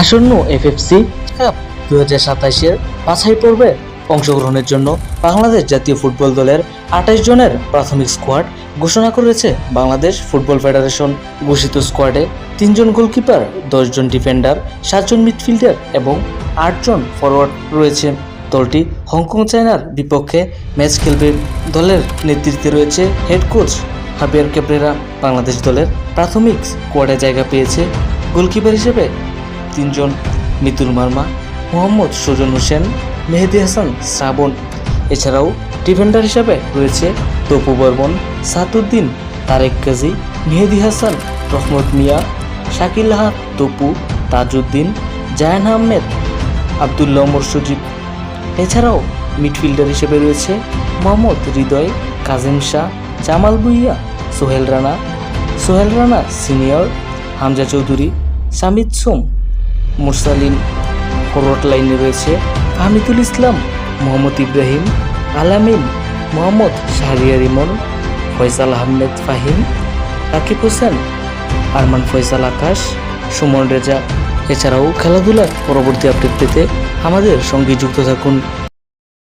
আসন্ন FFC cup দু হাজার সাতাশের বাছাই পর্বে অংশগ্রহণের জন্য বাংলাদেশ জাতীয় ফুটবল দলের আঠাশ জনের প্রাথমিক স্কোয়াড ঘোষণা করেছে বাংলাদেশ ফুটবল ফেডারেশন। ঘোষিত স্কোয়াডে তিনজন গোলকিপার, দশজন ডিফেন্ডার, সাতজন মিডফিল্ডার এবং আটজন ফরওয়ার্ড রয়েছে। দলটি হংকং চায়নার বিপক্ষে ম্যাচ খেলবে। দলের নেতৃত্বে রয়েছে head coach Javier Cabrera. Bangladesh দলের প্রাথমিক স্কোয়াডে জায়গা পেয়েছে গোলকিপার হিসেবে তিনজন, মিতুল মার্মা, মোহাম্মদ সুজন হোসেন, মেহেদি হাসান, শ্রাবণ। এছাড়াও ডিফেন্ডার হিসাবে রয়েছে তপু বর্মন সাতুদ্দিন তারেক গাজী, মেহেদি হাসান, রহমত মিয়া, শাকিল আহাদ তপু, তাজউদ্দিন, জায়ান আহমেদ, আবদুল্লাহ ওমর সুজিব এছাড়াও মিডফিল্ডার হিসেবে রয়েছে মোহাম্মদ হৃদয়, কাজিম শাহ, জামাল ভুইয়া, সোহেল রানা সোহেল রানা সিনিয়র, হামজা চৌধুরী সামিদ সোম। মুরসালিন ফরওয়ার্ড লাইনে রয়েছে হামিদুল ইসলাম, মোহাম্মদ ইব্রাহিম, আলামিন, মোহাম্মদ শাহরিয়ার ইমন, ফয়সাল আহমেদ ফাহিম, রাকিব হোসেন, আরমান ফয়সাল আকাশ, সুমন রেজা। এছাড়াও খেলাধুলার পরবর্তী আপডেট পেতে আমাদের সঙ্গে যুক্ত থাকুন।